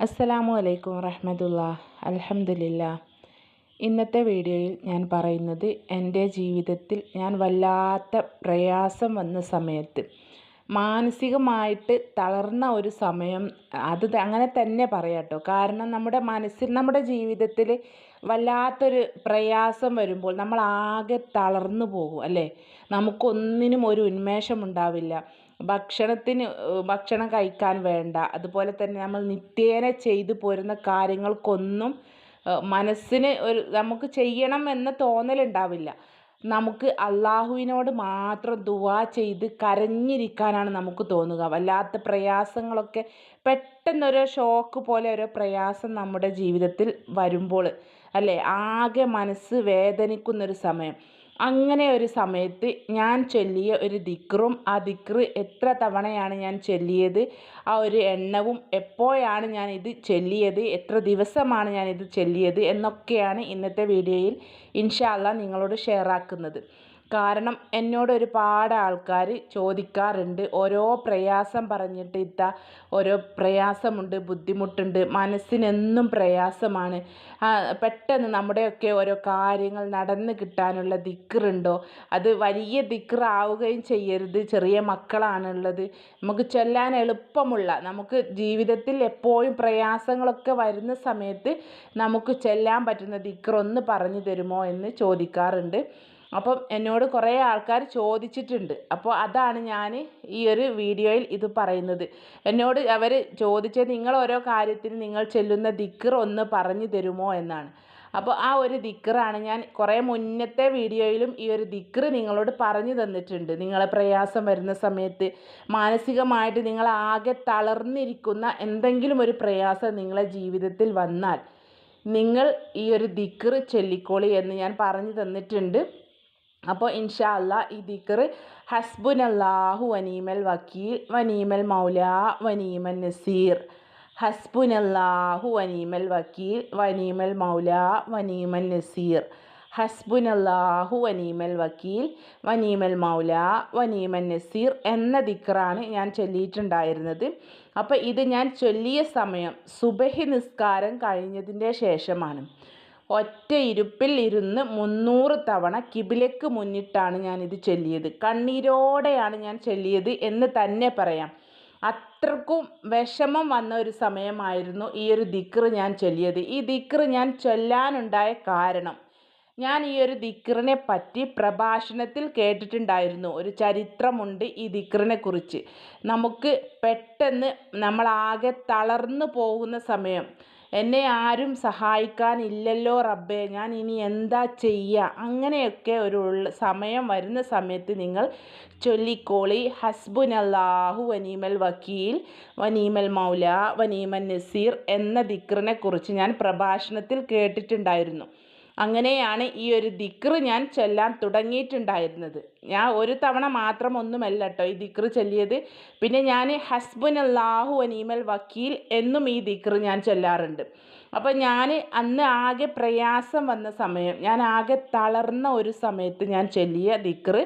അസ്സലാമു അലൈക്കും വറഹമത്തുള്ള അൽഹംദുലില്ല. ഇന്നത്തെ വീഡിയോയിൽ ഞാൻ പറയുന്നത് എന്റെ ജീവിതത്തിൽ ഞാൻ വല്ലാത്ത പ്രയാസം വന്ന സമയത്ത് മാനസികമായിട്ട് തളർന്ന ഒരു സമയം അത് അങ്ങനെ തന്നെ പറയാട്ടോ കാരണം നമ്മുടെ മനസ്സിൽ നമ്മുടെ ജീവിതത്തിൽ വല്ലാത്തൊരു പ്രയാസം വരുമ്പോൾ നമ്മൾ ആകെ തളർന്നു പോകും അല്ലേ? നമുക്കൊന്നിനും ഒരു ഉന്മേഷം ഉണ്ടാവില്ല. ഭക്ഷണത്തിന് ഭക്ഷണം കഴിക്കാൻ വേണ്ട. അതുപോലെ തന്നെ നമ്മൾ നിത്യേന ചെയ്തു പോരുന്ന കാര്യങ്ങൾക്കൊന്നും മനസ്സിന് ഒരു നമുക്ക് ചെയ്യണം എന്ന തോന്നലുണ്ടാവില്ല നമുക്ക് അള്ളാഹുവിനോട് മാത്രം ദുവാ ചെയ്ത് കരഞ്ഞിരിക്കാനാണ് നമുക്ക് തോന്നുക. വല്ലാത്ത പ്രയാസങ്ങളൊക്കെ പെട്ടെന്നൊരു ഷോക്ക് പോലെ ഒരു പ്രയാസം നമ്മുടെ ജീവിതത്തിൽ വരുമ്പോൾ അല്ലേ? ആകെ മനസ്സ് വേദനിക്കുന്നൊരു സമയം. അങ്ങനെ ഒരു സമയത്ത് ഞാൻ ചൊല്ലിയ ഒരു ദിക്റും ആ ദിക്റ് എത്ര തവണയാണ് ഞാൻ ചൊല്ലിയത് ആ ഒരു എണ്ണവും എപ്പോഴാണ് ഞാൻ ഇത് ചൊല്ലിയത് എത്ര ദിവസമാണ് ഞാൻ ഇത് ചൊല്ലിയത് എന്നൊക്കെയാണ് ഇന്നത്തെ വീഡിയോയിൽ ഇൻഷാ നിങ്ങളോട് ഷെയർ ആക്കുന്നത്. കാരണം എന്നോട് ഒരുപാട് ആൾക്കാർ ചോദിക്കാറുണ്ട്. ഓരോ പ്രയാസം പറഞ്ഞിട്ട് ഇത്ത ഓരോ പ്രയാസമുണ്ട് ബുദ്ധിമുട്ടുണ്ട് മനസ്സിനെന്നും പ്രയാസമാണ്. പെട്ടെന്ന് നമ്മുടെയൊക്കെ ഓരോ കാര്യങ്ങൾ നടന്ന് കിട്ടാനുള്ള ദിക്കറുണ്ടോ അത് വലിയ ദിക്കറാവുകയും ചെയ്യരുത്. ചെറിയ മക്കളാണുള്ളത്. നമുക്ക് ചൊല്ലാൻ എളുപ്പമുള്ള നമുക്ക് ജീവിതത്തിൽ എപ്പോഴും പ്രയാസങ്ങളൊക്കെ വരുന്ന സമയത്ത് നമുക്ക് ചെല്ലാൻ പറ്റുന്ന ദിക്കറൊന്ന് പറഞ്ഞു തരുമോ എന്ന് ചോദിക്കാറുണ്ട്. അപ്പം എന്നോട് കുറേ ആൾക്കാർ ചോദിച്ചിട്ടുണ്ട്. അപ്പോൾ അതാണ് ഞാൻ ഈ ഒരു വീഡിയോയിൽ ഇത് പറയുന്നത്. എന്നോട് അവർ ചോദിച്ചത് നിങ്ങൾ ഓരോ കാര്യത്തിന് നിങ്ങൾ ചെല്ലുന്ന ദിക്കർ ഒന്ന് പറഞ്ഞു തരുമോ എന്നാണ്. അപ്പോൾ ആ ഒരു ദിക്കറാണ് ഞാൻ കുറേ മുന്നത്തെ വീഡിയോയിലും ഈ ഒരു ദിക്കർ നിങ്ങളോട് പറഞ്ഞു തന്നിട്ടുണ്ട്. നിങ്ങളെ പ്രയാസം വരുന്ന സമയത്ത് മാനസികമായിട്ട് നിങ്ങൾ ആകെ തളർന്നിരിക്കുന്ന എന്തെങ്കിലും ഒരു പ്രയാസം നിങ്ങളെ ജീവിതത്തിൽ വന്നാൽ നിങ്ങൾ ഈ ഒരു ദിക്കർ ചൊല്ലിക്കോളി എന്ന് ഞാൻ പറഞ്ഞു തന്നിട്ടുണ്ട്. അപ്പോൾ ഇൻഷാ അല്ല ഈ ദിക്കർ ഹസ്ബുൻ അല്ലാഹു വനീമൽ വക്കീൽ വനീമൽ മൗല വനീമൽ നസീർ. ഹസ്ബുൻ അല്ലാഹു വനീമൽ വക്കീൽ വനീമൽ മൗല വനീമൽ നസീർ. ഹസ്ബുൻ അല്ലാഹു വനീമൽ വക്കീൽ വനീമൽ മൗല വനീമൽ നസീർ എന്ന ദിക്കറാണ് ഞാൻ ചൊല്ലിയിട്ടുണ്ടായിരുന്നത്. അപ്പോൾ ഇത് ഞാൻ ചൊല്ലിയ സമയം സുബഹി നിസ്കാരം കഴിഞ്ഞതിന്റെ ശേഷമാണ്. ഒറ്റ ഇരുപ്പിൽ ഇരുന്ന് മുന്നൂറ് തവണ കിബിലയ്ക്ക് മുന്നിട്ടാണ് ഞാനിത് ചൊല്ലിയത്. കണ്ണീരോടെയാണ് ഞാൻ ചൊല്ലിയത് എന്ന് തന്നെ പറയാം. അത്രക്കും വിഷമം വന്ന ഒരു സമയമായിരുന്നു ഈ ഒരു ദിക്ർ ഞാൻ ചൊല്ലിയത്. ഈ ദിക്ർ ഞാൻ ചൊല്ലാനുണ്ടായ കാരണം ഞാൻ ഈ ഒരു ദിക്റിനെ പറ്റി പ്രഭാഷണത്തിൽ കേട്ടിട്ടുണ്ടായിരുന്നു. ഒരു ചരിത്രമുണ്ട് ഈ ദിക്റിനെ കുറിച്ച്. നമുക്ക് പെട്ടെന്ന് നമ്മളാകെ തളർന്നു പോകുന്ന സമയം എന്നെ ആരും സഹായിക്കാനില്ലല്ലോ റബ്ബേ. ഞാൻ ഇനി എന്താ ചെയ്യുക അങ്ങനെയൊക്കെ ഒരു സമയം വരുന്ന സമയത്ത് നിങ്ങൾ ചൊല്ലിക്കോളി. ഹസ്ബുൻ അല്ലാഹു വനീമൽ വക്കീൽ വനീമൽ മൗല വനീമൻ നസീർ എന്ന ദിക്റിനെ കുറിച്ച് ഞാൻ പ്രഭാഷണത്തിൽ കേട്ടിട്ടുണ്ടായിരുന്നു. അങ്ങനെയാണ് ഈ ഒരു ദിക്ർ ഞാൻ ചൊല്ലാൻ തുടങ്ങിയിട്ടുണ്ടായിരുന്നത്. ഞാൻ ഒരു തവണ മാത്രം ഒന്നുമല്ല കേട്ടോ ഈ ദിക്ർ ചൊല്ലിയത്. പിന്നെ ഞാൻ ഹസ്ബുൻ അല്ലാഹു അനീമൽ വക്കീൽ എന്നും ഈ ദിക്ർ ഞാൻ ചൊല്ലാറുണ്ട്. അപ്പോൾ ഞാൻ അന്ന് ആകെ പ്രയാസം വന്ന സമയം ഞാൻ ആകെ തളർന്ന ഒരു സമയത്ത് ഞാൻ ചൊല്ലിയ ദിക്ർ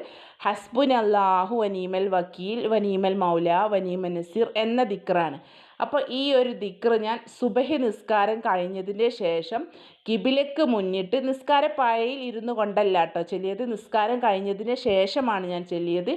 ഹസ്ബുൻ അല്ലാഹു വനീമൽ വക്കീൽ വനീമൽ മൗല വനീമൽ നസീർ എന്ന ദിക്റാണ്. അപ്പോൾ ഈ ഒരു ദിക്ർ ഞാൻ സുബഹി നിസ്കാരം കഴിഞ്ഞതിന്റെ ശേഷം കിബിലക്ക് മുന്നിട്ട് നിസ്കാരപ്പായയിൽ ഇരുന്ന് കൊണ്ടല്ല കേട്ടോ ചൊല്ലിയത്. നിസ്കാരം കഴിഞ്ഞതിന് ശേഷമാണ് ഞാൻ ചൊല്ലിയത്.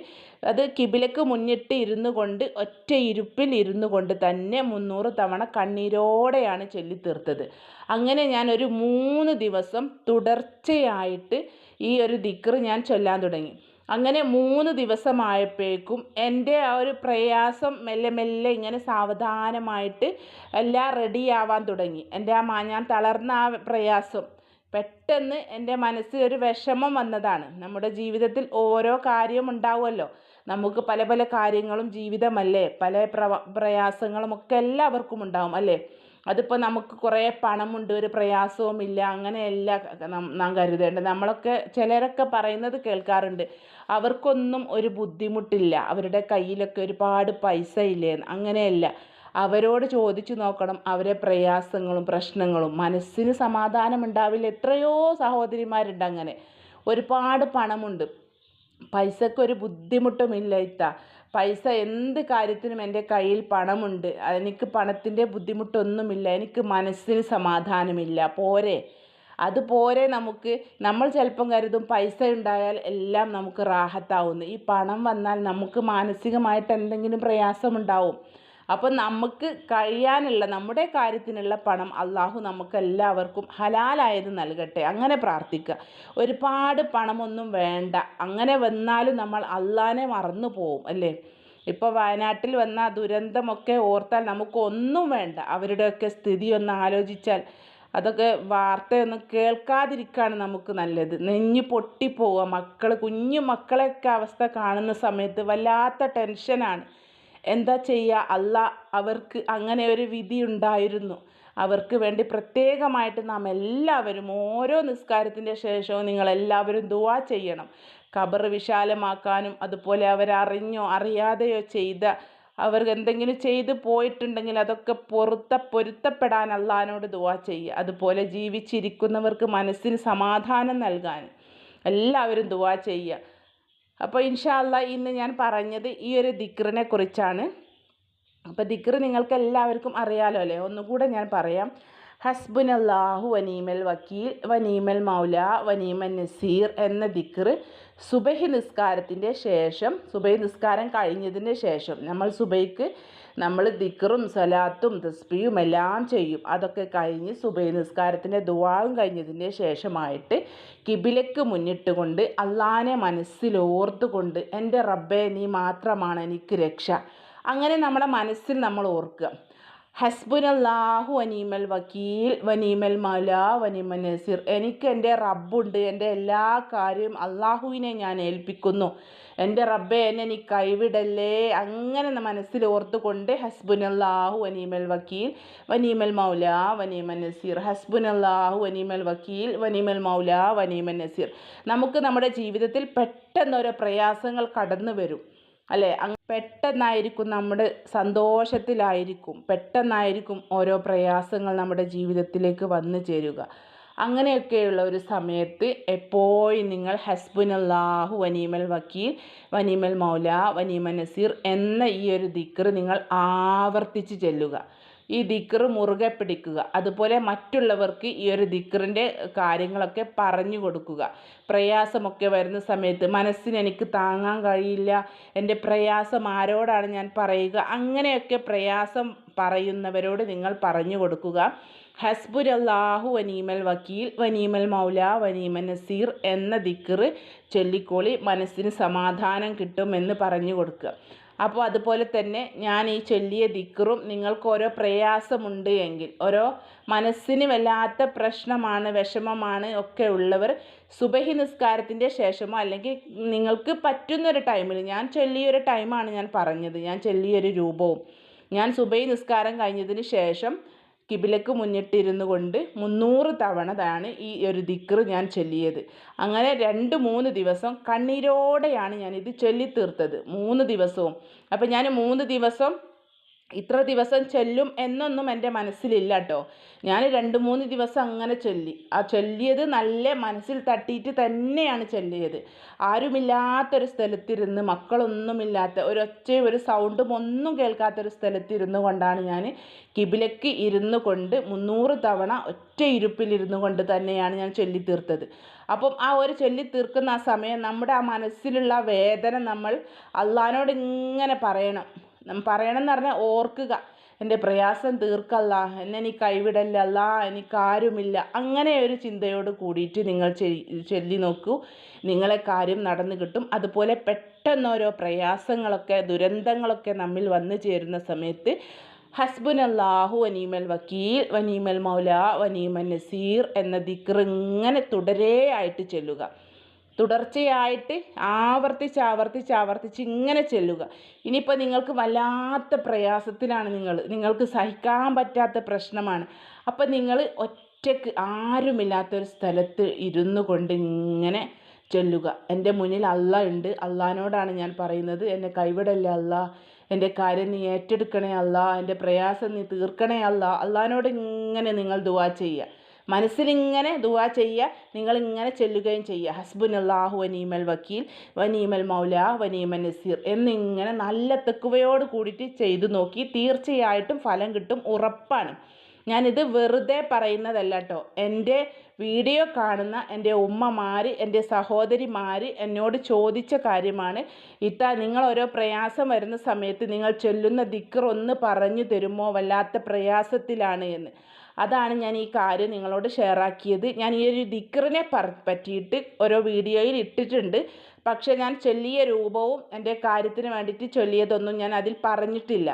അത് കിബിലക്ക് മുന്നിട്ട് ഇരുന്നു കൊണ്ട് ഒറ്റ ഇരുപ്പിൽ ഇരുന്നു കൊണ്ട് തന്നെ മുന്നൂറ് തവണ കണ്ണീരോടെയാണ് ചൊല്ലിത്തീർത്തത് അങ്ങനെ ഞാൻ ഒരു മൂന്ന് ദിവസം തുടർച്ചയായിട്ട് ഈ ഒരു ദിക്ർ ഞാൻ ചൊല്ലാൻ തുടങ്ങി. അങ്ങനെ മൂന്ന് ദിവസമായപ്പോഴേക്കും എന്റെ ആ ഒരു പ്രയാസം മെല്ലെ മെല്ലെ ഇങ്ങനെ സാവധാനമായിട്ട് എല്ലാം റെഡിയാവാൻ തുടങ്ങി. എന്റെ ആ ഞാൻ തളർന്ന ആ പ്രയാസം പെട്ടെന്ന് എന്റെ മനസ്സിൽ ഒരു വിഷമം വന്നതാണ്. നമ്മുടെ ജീവിതത്തിൽ ഓരോ കാര്യം ഉണ്ടാവുമല്ലോ. നമുക്ക് പല പല കാര്യങ്ങളും ജീവിതമല്ലേ പല പ്രയാസങ്ങളും ഒക്കെ എല്ലാവർക്കും ഉണ്ടാവും അല്ലേ? അതിപ്പോൾ നമുക്ക് കുറേ പണമുണ്ട് ഒരു പ്രയാസവും ഇല്ല അങ്ങനെയല്ല നാം കരുതേണ്ടത് നമ്മളൊക്കെ ചിലരൊക്കെ പറയുന്നത് കേൾക്കാറുണ്ട്. അവർക്കൊന്നും ഒരു ബുദ്ധിമുട്ടില്ല. അവരുടെ കയ്യിലൊക്കെ ഒരുപാട് പൈസ ഇല്ലേ അങ്ങനെയല്ല. അവരോട് ചോദിച്ചു നോക്കണം അവരെ പ്രയാസങ്ങളും പ്രശ്നങ്ങളും. മനസ്സിന് സമാധാനം ഉണ്ടാവില്ല. എത്രയോ സഹോദരിമാരുണ്ട് അങ്ങനെ. ഒരുപാട് പണമുണ്ട്. പൈസക്കൊരു ബുദ്ധിമുട്ടുമില്ല ഇത്ത. പൈസ എന്ത് കാര്യത്തിനും എന്റെ കയ്യിൽ പണമുണ്ട്. എനിക്ക് പണത്തിന്റെ ബുദ്ധിമുട്ടൊന്നുമില്ല. എനിക്ക് മനസ്സിന് സമാധാനമില്ല. പോരെ. അതുപോലെ നമുക്ക്. നമ്മൾ ചിലപ്പം കരുതും പൈസ ഉണ്ടായാൽ എല്ലാം നമുക്ക് റാഹത്താവുന്നു. ഈ പണം വന്നാൽ നമുക്ക് മാനസികമായിട്ട് എന്തെങ്കിലും പ്രയാസമുണ്ടാവും. അപ്പോൾ നമുക്ക് കഴിയാനുള്ള നമ്മുടെ കാര്യത്തിനുള്ള പണം അള്ളാഹു നമുക്ക് എല്ലാവർക്കും ഹലാലായത് നൽകട്ടെ. അങ്ങനെ പ്രാർത്ഥിക്കുക. ഒരുപാട് പണമൊന്നും വേണ്ട. അങ്ങനെ വന്നാലും നമ്മൾ അള്ളാനെ മറന്നു പോവും അല്ലേ? ഇപ്പോൾ വയനാട്ടിൽ വന്ന ദുരന്തമൊക്കെ ഓർത്താൽ നമുക്കൊന്നും വേണ്ട. അവരുടെയൊക്കെ സ്ഥിതി ഒന്ന് ആലോചിച്ചാൽ അതൊക്കെ വാർത്തയൊന്നും കേൾക്കാതിരിക്കുകയാണ് നമുക്ക് നല്ലത്. നെഞ്ഞ് പൊട്ടിപ്പോവുക. മക്കൾ കുഞ്ഞു മക്കളെയൊക്കെ അവസ്ഥ കാണുന്ന സമയത്ത് വല്ലാത്ത ടെൻഷനാണ്. എന്താ ചെയ്യുക അല്ല അവർക്ക് അങ്ങനെ ഒരു വിധി ഉണ്ടായിരുന്നു. അവർക്ക് വേണ്ടി പ്രത്യേകമായിട്ട് നാം എല്ലാവരും ഓരോ നിസ്കാരത്തിന്റെ ശേഷവും നിങ്ങളെല്ലാവരും ദുവാ ചെയ്യണം. ഖബർ വിശാലമാക്കാനും അതുപോലെ അവരറിഞ്ഞോ അറിയാതെയോ ചെയ്ത അവർ എന്തെങ്കിലും ചെയ്തു പോയിട്ടുണ്ടെങ്കിൽ അതൊക്കെ പൊറുത്ത പൊരുത്തപ്പെടാൻ അള്ളഹാനോട് ദുവാ ചെയ്യുക. അതുപോലെ ജീവിച്ചിരിക്കുന്നവർക്ക് മനസ്സിന് സമാധാനം നൽകാൻ എല്ലാവരും ദുവാ ചെയ്യുക. അപ്പോൾ ഇൻഷാല്ല ഇന്ന് ഞാൻ പറഞ്ഞത് ഈ ഒരു ദിക്റിനെ കുറിച്ചാണ്. അപ്പോൾ ദിക്ർ നിങ്ങൾക്ക് എല്ലാവർക്കും അറിയാലോ അല്ലേ? ഒന്നുകൂടെ ഞാൻ പറയാം. ഹസ്ബുൻ അള്ളാഹു വനീമൽ വക്കീൽ വനീമൽ മൗല വനീമൽ നസീർ എന്ന ദിക്ർ സുബഹി നിസ്കാരത്തിന്റെ ശേഷം സുബഹി നിസ്കാരം കഴിഞ്ഞതിന് ശേഷം നമ്മൾ സുബൈക്ക് നമ്മൾ ദിക്കറും സലാത്തും തസ്ബിയും എല്ലാം ചെയ്യും. അതൊക്കെ കഴിഞ്ഞ് സുബൈ നിസ്കാരത്തിന്റെ ദുവാവും കഴിഞ്ഞതിന്റെ ശേഷമായിട്ട് കിബിലക്ക് മുന്നിട്ടുകൊണ്ട് അള്ളാനെ മനസ്സിലോർത്തുകൊണ്ട് എന്റെ റബ്ബെ നീ മാത്രമാണ് എനിക്ക് രക്ഷ. അങ്ങനെ നമ്മുടെ മനസ്സിൽ നമ്മൾ ഓർക്കുക. ഹസ്ബുനല്ലാഹു വനീമൽ വക്കീൽ വനീമൽ മല വനീമൽ നസീർ. എനിക്ക് എന്റെ റബ്ബുണ്ട്. എന്റെ എല്ലാ കാര്യവും അള്ളാഹുവിനെ ഞാൻ ഏൽപ്പിക്കുന്നു. എന്റെ റബ്ബെ എന്നെ നീ കൈവിടല്ലേ? അങ്ങനെ മനസ്സിൽ ഓർത്തുകൊണ്ട് ഹസ്ബുനല്ലാഹു വനീമൽ വക്കീൽ വനീമൽ മൗല വനീമൽ നസീർ. ഹസ്ബുനല്ലാഹു വനീമൽ വക്കീൽ വനീമൽ മൗല വനീമൽ നസീർ. നമുക്ക് നമ്മുടെ ജീവിതത്തിൽ പെട്ടെന്ന് ഓരോ പ്രയാസങ്ങൾ കടന്നു വരും അല്ലേ? പെട്ടെന്നായിരിക്കും നമ്മുടെ സന്തോഷത്തിലായിരിക്കും. പെട്ടെന്നായിരിക്കും ഓരോ പ്രയാസങ്ങൾ നമ്മുടെ ജീവിതത്തിലേക്ക് വന്നു ചേരുക. അങ്ങനെയൊക്കെയുള്ള ഒരു സമയത്ത് എപ്പോഴും നിങ്ങൾ ഹസ്ബുനല്ലാഹു വനീമൽ വക്കീൽ വനീമൽ മൗല വനീമൽ നസീർ എന്ന ഈ ഒരു ദിക്ർ നിങ്ങൾ ആവർത്തിച്ച് ചെല്ലുക. ഈ ദിക്ർ മുറുകെ പിടിക്കുക. അതുപോലെ മറ്റുള്ളവർക്ക് ഈ ഒരു ദിക്റിന്റെ കാര്യങ്ങളൊക്കെ പറഞ്ഞു കൊടുക്കുക. പ്രയാസമൊക്കെ വരുന്ന സമയത്ത് മനസ്സിന് എനിക്ക് താങ്ങാൻ കഴിയില്ല എന്റെ പ്രയാസം ആരോടാണ് ഞാൻ പറയുക അങ്ങനെയൊക്കെ പ്രയാസം പറയുന്നവരോട് നിങ്ങൾ പറഞ്ഞു കൊടുക്കുക. ഹസ്ബുരല്ലാഹു വനീമൽ വക്കീൽ വനീമൽ മൗല വനീമൽ നസീർ എന്ന ദിക്ർ ചൊല്ലിക്കോളി മനസ്സിന് സമാധാനം കിട്ടുമെന്ന് പറഞ്ഞു കൊടുക്കുക. അപ്പോൾ അതുപോലെ തന്നെ ഞാൻ ഈ ചൊല്ലിയ ദിക്കറും നിങ്ങൾക്ക് ഓരോ പ്രയാസമുണ്ട് എങ്കിൽ ഓരോ മനസ്സിന് വല്ലാത്ത പ്രശ്നമാണ് വിഷമമാണ് ഒക്കെ ഉള്ളവർ സുബഹി നിസ്കാരത്തിന്റെ ശേഷമോ അല്ലെങ്കിൽ നിങ്ങൾക്ക് പറ്റുന്നൊരു ടൈമിൽ ഞാൻ ചൊല്ലിയൊരു ടൈമാണ് ഞാൻ പറഞ്ഞത് ഞാൻ ചൊല്ലിയൊരു രൂപവും. ഞാൻ സുബഹി നിസ്കാരം കഴിഞ്ഞതിന് ശേഷം കിബിലക്ക് മുന്നിട്ടിരുന്നു കൊണ്ട് മുന്നൂറ് തവണതാണ് ഈ ഒരു ദിക്ർ ഞാൻ ചൊല്ലിയത്. അങ്ങനെ രണ്ട് മൂന്ന് ദിവസം കണ്ണീരോടെയാണ് ഞാനിത് ഇത് ചൊല്ലിത്തീർത്തത്. മൂന്ന് ദിവസവും. അപ്പം ഞാൻ മൂന്ന് ദിവസം ഇത്ര ദിവസം ചൊല്ലും എന്നൊന്നും എന്റെ മനസ്സിലില്ല കേട്ടോ ഞാൻ രണ്ട് മൂന്ന് ദിവസം അങ്ങനെ ചൊല്ലി. ആ ചൊല്ലിയത് നല്ല മനസ്സിൽ തട്ടിയിട്ട് തന്നെയാണ് ചൊല്ലിയത്. ആരുമില്ലാത്തൊരു സ്ഥലത്തിരുന്ന് മക്കളൊന്നുമില്ലാത്ത ഒരൊച്ചയും ഒരു സൗണ്ടും ഒന്നും കേൾക്കാത്തൊരു സ്ഥലത്തിരുന്നു കൊണ്ടാണ് ഞാൻ കിബിലക്ക് ഇരുന്നു കൊണ്ട് മുന്നൂറ് തവണ ഒറ്റ ഇരുപ്പിലിരുന്നു കൊണ്ട് തന്നെയാണ് ഞാൻ ചൊല്ലി തീർത്തത് അപ്പം ആ ഒരു ചൊല്ലി തീർക്കുന്ന ആ സമയം നമ്മുടെ ആ മനസ്സിലുള്ള വേദന നമ്മൾ അള്ളഹാനോട് ഇങ്ങനെ പറയണം. പറയണം എന്ന് പറഞ്ഞാൽ ഓർക്കുക. എന്റെ പ്രയാസം തീർക്കല്ല. എന്നെ നീ കൈവിടല്ല എനിക്കാരുമില്ല അങ്ങനെ ഒരു ചിന്തയോട് കൂടിയിട്ട് നിങ്ങൾ ചൊല്ലി നോക്കൂ. നിങ്ങളെ കാര്യം നടന്നു കിട്ടും. അതുപോലെ പെട്ടെന്ന് ഓരോ പ്രയാസങ്ങളൊക്കെ ദുരന്തങ്ങളൊക്കെ നമ്മിൽ വന്നു ചേരുന്ന സമയത്ത് ഹസ്ബുൻ അല്ലാഹു വനീമൽ വക്കീൽ വനീമൽ മൗല വനീമൽ നസീർ എന്ന ദിക്ർ ഇങ്ങനെ തുടരേ ആയിട്ട് ചെല്ലുക. തുടർച്ചയായിട്ട് ആവർത്തിച്ച് ആവർത്തിച്ച് ആവർത്തിച്ച് ഇങ്ങനെ ചെല്ലുക. ഇനിയിപ്പോൾ നിങ്ങൾക്ക് വല്ലാത്ത പ്രയാസത്തിലാണ് നിങ്ങൾ. നിങ്ങൾക്ക് സഹിക്കാൻ പറ്റാത്ത പ്രശ്നമാണ്. അപ്പം നിങ്ങൾ ഒറ്റയ്ക്ക് ആരുമില്ലാത്തൊരു സ്ഥലത്ത് ഇരുന്നു കൊണ്ട് ഇങ്ങനെ ചൊല്ലുക. എന്റെ മുന്നിൽ അല്ല ഉണ്ട്. അള്ളഹാനോടാണ് ഞാൻ പറയുന്നത്. എന്നെ കൈവിടല്ലേ അല്ല എന്റെ കാര്യം നീ ഏറ്റെടുക്കണേ അല്ല എന്റെ പ്രയാസം നീ തീർക്കണേ അല്ല അള്ളഹാനോട് ഇങ്ങനെ നിങ്ങൾ ദുവാ ചെയ്യുക. മനസ്സിലിങ്ങനെ ദുവാ ചെയ്യുക നിങ്ങളിങ്ങനെ ചെല്ലുകയും ചെയ്യുക ഹസ്ബുൻ അള്ളാഹു വനീമൽ വക്കീൽ വനീമൽ മൗല വനീമൽ നസീർ എന്നിങ്ങനെ നല്ല തെക്കുവയോട് കൂടിയിട്ട് ചെയ്തു നോക്കി തീർച്ചയായിട്ടും ഫലം കിട്ടും ഉറപ്പാണ്. ഞാനിത് വെറുതെ പറയുന്നതല്ല കേട്ടോ എന്റെ വീഡിയോ കാണുന്ന എന്റെ ഉമ്മമാർ എന്റെ സഹോദരിമാർ എന്നോട് ചോദിച്ച കാര്യമാണ്. ഇത്ത നിങ്ങൾ ഓരോ പ്രയാസം വരുന്ന സമയത്ത് നിങ്ങൾ ചൊല്ലുന്ന ദിക്കർ ഒന്ന് പറഞ്ഞു തരുമോ? വല്ലാത്ത പ്രയാസത്തിലാണ് എന്ന്. അതാണ് ഞാൻ ഈ കാര്യം നിങ്ങളോട് ഷെയർ ആക്കിയത്. ഞാൻ ഈ ഒരു ദിക്കറിനെ പറ്റിയിട്ട് ഓരോ വീഡിയോയിൽ ഇട്ടിട്ടുണ്ട്. പക്ഷേ ഞാൻ ചൊല്ലിയ രൂപവും എന്റെ കാര്യത്തിന് വേണ്ടിയിട്ട് ചൊല്ലിയതൊന്നും ഞാൻ അതിൽ പറഞ്ഞിട്ടില്ല.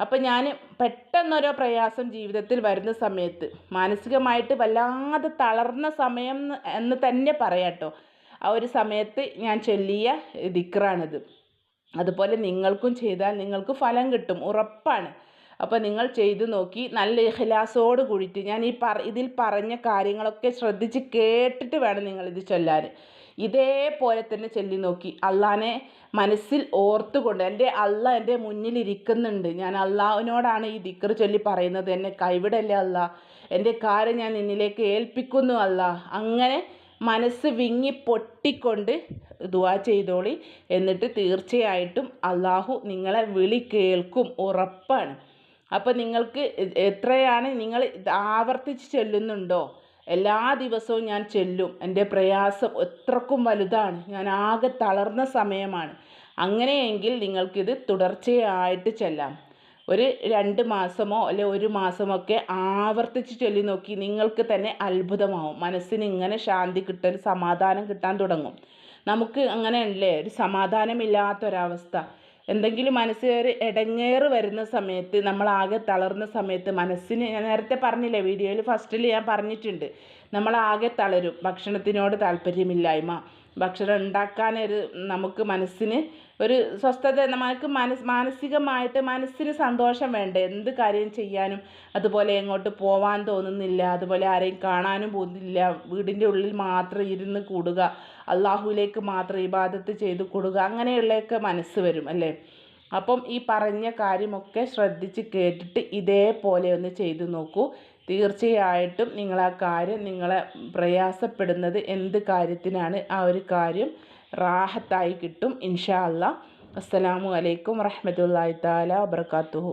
അപ്പം ഞാൻ പെട്ടെന്നൊരോ പ്രയാസം ജീവിതത്തിൽ വരുന്ന സമയത്ത് മാനസികമായിട്ട് വല്ലാതെ തളർന്ന സമയം എന്ന് തന്നെ പറയാട്ടോ. ആ ഒരു സമയത്ത് ഞാൻ ചൊല്ലിയ ദിക്റാണിത്. അതുപോലെ നിങ്ങൾക്കും ചെയ്താൽ നിങ്ങൾക്ക് ഫലം കിട്ടും. ഉറപ്പാണ്. അപ്പോൾ നിങ്ങൾ ചെയ്തു നോക്കി. നല്ല ഇഹ്ലാസോട് കൂടിയിട്ട് ഞാൻ ഈ പറ ഇതിൽ പറഞ്ഞ കാര്യങ്ങളൊക്കെ ശ്രദ്ധിച്ച് കേട്ടിട്ട് വേണം നിങ്ങളിത് ചൊല്ലാൻ. ഇതേപോലെ തന്നെ ചൊല്ലി നോക്കി. അള്ളാനെ മനസ്സിൽ ഓർത്തുകൊണ്ട് എന്റെ അള്ള എന്റെ മുന്നിൽ ഇരിക്കുന്നുണ്ട്. ഞാൻ അള്ളാവിനോടാണ് ഈ ദിക്കർ ചൊല്ലി പറയുന്നത്. എന്നെ കൈവിടല്ലേ അല്ല എന്റെ കാര്യം ഞാൻ നിന്നിലേക്ക് ഏൽപ്പിക്കുന്നു അല്ല അങ്ങനെ മനസ്സ് വിങ്ങി പൊട്ടിക്കൊണ്ട് ദുവാ ചെയ്തോളി. എന്നിട്ട് തീർച്ചയായിട്ടും അള്ളാഹു നിങ്ങളെ വിളി കേൾക്കും. ഉറപ്പാണ്. അപ്പോൾ നിങ്ങൾക്ക് എത്രയാണ് നിങ്ങൾ ആവർത്തിച്ച് ചെല്ലുന്നുണ്ടോ? എല്ലാ ദിവസവും ഞാൻ ചെല്ലും. എന്റെ പ്രയാസം എത്രക്കും വലുതാണ്. ഞാൻ ആകെ തളർന്ന സമയമാണ്. അങ്ങനെയെങ്കിൽ നിങ്ങൾക്കിത് തുടർച്ചയായിട്ട് ചെല്ലാം. ഒരു രണ്ട് മാസമോ അല്ലെ ഒരു മാസമൊക്കെ ആവർത്തിച്ച് ചൊല്ലി നോക്കി നിങ്ങൾക്ക് തന്നെ അത്ഭുതമാവും. മനസ്സിന് ഇങ്ങനെ ശാന്തി കിട്ടാൻ സമാധാനം കിട്ടാൻ തുടങ്ങും. നമുക്ക് അങ്ങനെ അല്ലേ ഒരു സമാധാനമില്ലാത്തൊരവസ്ഥ. എന്തെങ്കിലും മനസ്സിൽ ഇടങ്ങേറ് വരുന്ന സമയത്ത് നമ്മൾ നമ്മളാകെ തളർന്ന സമയത്ത് മനസ്സിന് ഞാൻ നേരത്തെ പറഞ്ഞില്ലേ വീഡിയോയിൽ ഫസ്റ്റിൽ ഞാൻ പറഞ്ഞിട്ടുണ്ട് നമ്മളാകെ തളരും ഭക്ഷണത്തിനോട് താല്പര്യമില്ലായ്മ. ഭക്ഷണം ഉണ്ടാക്കാനൊരു നമുക്ക് മനസ്സിന് ഒരു സ്വസ്ഥത നമുക്ക് മനസ് മാനസികമായിട്ട് മനസ്സിന് സന്തോഷം വേണ്ടേ? എന്ത് കാര്യം ചെയ്യാനും അതുപോലെ എങ്ങോട്ട് പോവാൻ തോന്നുന്നില്ല അതുപോലെ ആരെയും കാണാനും പോകുന്നില്ല വീടിന്റെ ഉള്ളിൽ മാത്രം ഇരുന്ന് കൂടുക അള്ളാഹുവിലേക്ക് മാത്രം ഇബാദത്ത് ചെയ്ത് കൊടുക്കുക അങ്ങനെയുള്ളതൊക്കെ മനസ്സ് വരും അല്ലേ? അപ്പം ഈ പറഞ്ഞ കാര്യമൊക്കെ ശ്രദ്ധിച്ച് കേട്ടിട്ട് ഇതേപോലെ ഒന്ന് ചെയ്തു നോക്കൂ. തീർച്ചയായിട്ടും നിങ്ങൾ ആ കാര്യം നിങ്ങളെ പ്രയാസപ്പെടുന്നത് എന്ത് കാര്യത്തിനാണ് ആ ഒരു കാര്യം റാഹത്തായി കിട്ടും ഇൻഷാ അല്ലാ അസ്സലാമു അലൈക്കും വറഹമത്തല്ലാഹി താല വബർക്കാത്തുഹു